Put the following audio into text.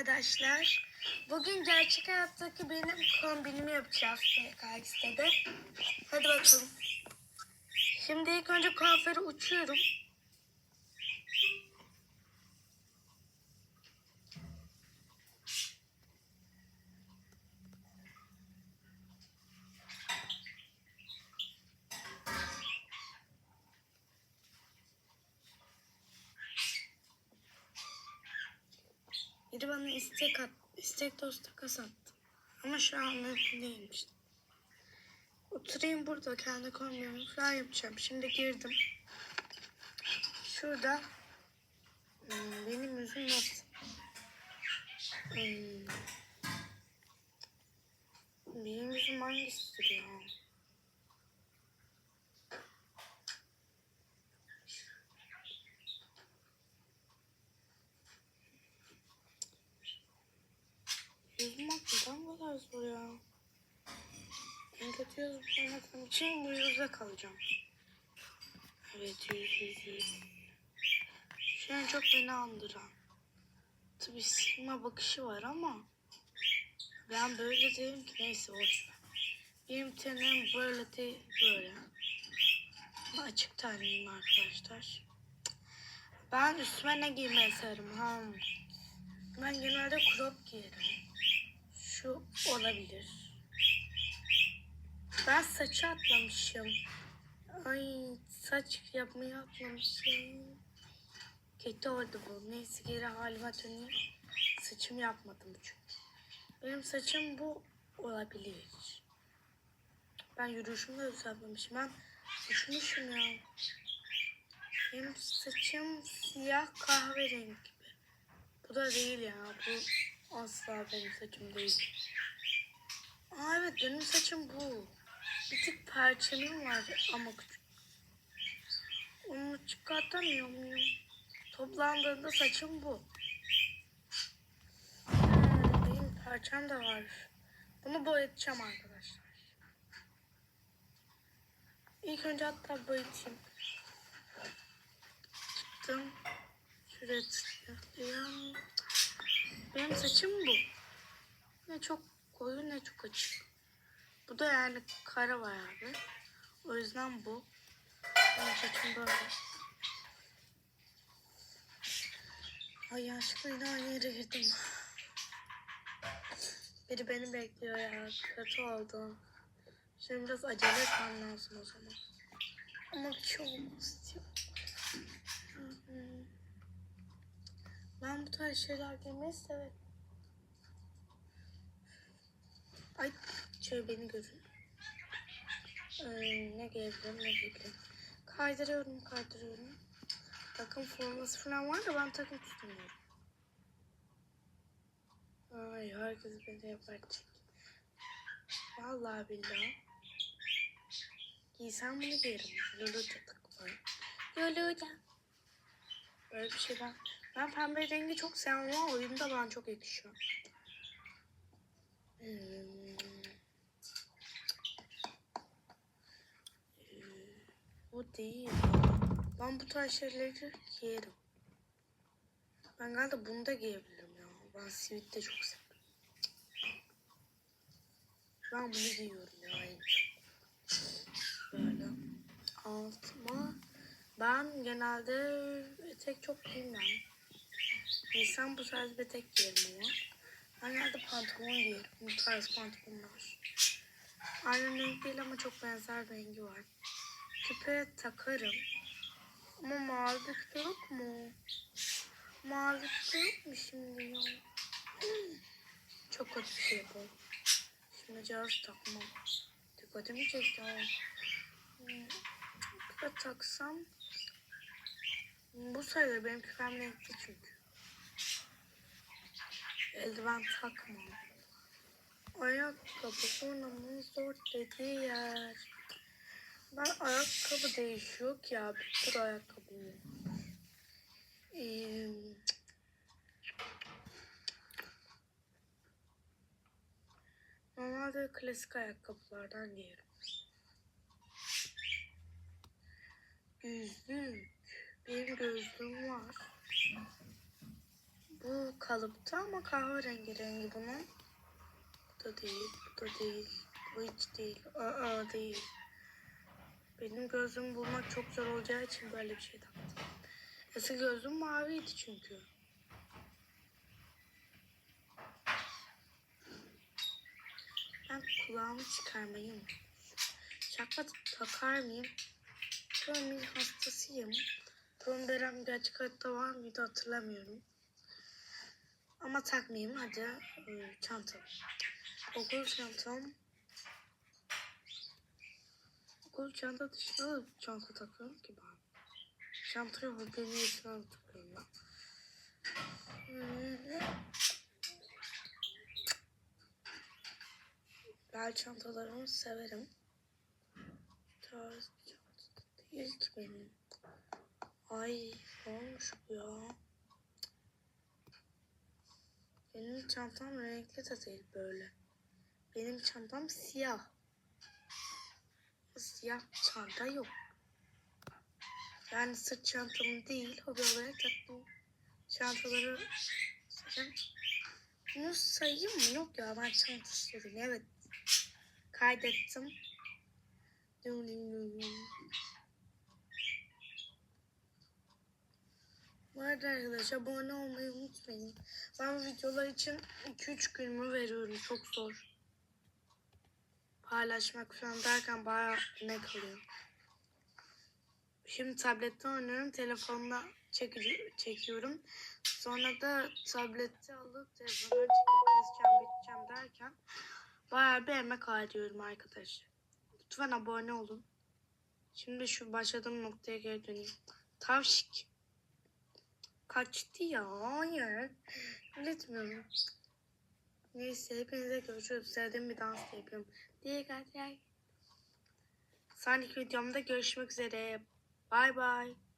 arkadaşlar. Bugün gerçek hayattaki benim kombinimi yapacağız PKX'de. Hadi bakalım. Şimdi ilk önce kuaföre uçuyorum. Biri bana istek at, istek dostu attı. Ama şu an mümkün. Oturayım burada kendi kombinimi falan yapacağım. Şimdi girdim. Şurada hmm, benim yüzüm nasıl? Hmm. Benim yüzüm hangisidir ya? Yüzüm neden bu kadar zor ya? En kötü yüz bulmadığım için bu yüzde kalacağım. Evet yüz yüz yüz. Şu an çok beni andıran. Tabii sigma bakışı var ama ben böyle değilim ki neyse boş ver. Benim tenim böyle değil böyle. Ama Açık tenliyim arkadaşlar. Ben üstüme ne giymeyi severim ha? Ben genelde crop giyerim. Şu olabilir. Ben saçı atlamışım. Ay saç yapmayı atlamışım. Kötü oldu bu. Neyse geri halime döneyim. Saçımı yapmadım çünkü. Benim saçım bu olabilir. Ben yürüyüşümde düzeltmemişim. Ben uçmuşum ya. Benim saçım siyah kahverengi gibi. Bu da değil ya. Bu asla benim saçım değil. Aa evet benim saçım bu. Bir tık perçemim var ama küçük. Onu çıkartamıyor muyum? Toplandığında saçım bu. Hmm, benim perçem de var. Bunu boyatacağım arkadaşlar. İlk önce hatta boyatayım. Çıktım. Şuraya tıklayalım. Benim saçım bu. Ne çok koyu ne çok açık. Bu da yani kara var abi. O yüzden bu. Benim saçım böyle. Ay yanlışlıkla yine yere girdim. Biri beni bekliyor ya. Kötü oldu. Şimdi biraz acele etmem lazım o zaman. Ama bir şey olmaz diyor. Ben bu tarz şeyler giymeyi severim. Ay şöyle beni görün. Ee, ne giyebilirim ne giyebilirim. Kaydırıyorum kaydırıyorum. Takım forması falan var da ben takım tutmuyorum. Ay herkes beni yapacak. Vallahi billahi. Giysem bunu giyerim. Lulu takım var. Lulu. Böyle bir şey ben. Ben pembe rengi çok sevmem ama oyunda bana çok yakışıyor. Hmm. Bu değil. Ben bu tarz şeyleri giyerim. Ben galiba bunu da giyebilirim ya. Ben sivit de çok seviyorum. Ben bunu giyiyorum ya. Böyle. Altıma ben genelde etek çok giymem. Nisan bu tarz bir etek giyerim ama. Ben genelde pantolon giyerim. Bu tarz pantolonlar. Aynı renk değil ama çok benzer rengi var. Küpe takarım. Ama mavi küpe yok mu? Mavi küpe yok mu şimdi ya? Çok kötü bir şey bu. Şimdi cihaz takmam. Dikkatimi çekti ama. Hmm. Küpe taksam. Bu sayılır benim küpem renkli çünkü. Eldiven takmam. Ayakkabı ornamın zor dediği yer. Ben ayakkabı değişiyor ki ya. Bir tür ayakkabı. Ee, normalde klasik ayakkabılardan giyerim. Gözlük. Benim gözlüğüm var. Bu kalıpta ama kahverengi rengi bunun. Bu da değil, bu da değil. Bu hiç değil. Aa değil. Benim gözlüğümü bulmak çok zor olacağı için böyle bir şey taktım. Eski gözlüğüm maviydi çünkü. Ben kulağımı çıkarmayı unutmuşum. Şapka takar mıyım? Bir hastasıyım. Tom Berem gerçek hayatta var mıydı hatırlamıyorum. Ama takmayayım hadi. Ee, çantam. Okul çantam. Okul çanta dışında da çanta takıyorum ki ben. Çantayı hobimin içine takıyorum ben. Bel çantalarımı severim. Tarz bir çanta değil ki benim. Ay olmuş bu ya? Benim çantam renkli de değil böyle. Benim çantam siyah. Siyah çanta yok. Yani sırt çantam değil, hobi olarak taktım. Çantaları sayayım. Bunu sayayım mı? Yok ya ben çanta istedim. Evet. Kaydettim. Dum dum dum Bu arada arkadaşlar abone olmayı unutmayın. Ben videolar için 2-3 günümü veriyorum. Çok zor. Paylaşmak falan derken bayağı ne kalıyor. Şimdi tabletten oynuyorum. Telefonla çekiyorum. Sonra da tableti alıp telefona çekip keseceğim, biteceğim derken bayağı bir emek harcıyorum arkadaşlar. Lütfen abone olun. Şimdi şu başladığım noktaya geri döneyim. Tavşik. Kaçtı ya. Hayır. Üretmiyorum. Neyse hepinize görüşürüz. Sevdiğim bir dans da yapıyorum. Diye gel. Sonraki videomda görüşmek üzere. Bye bye.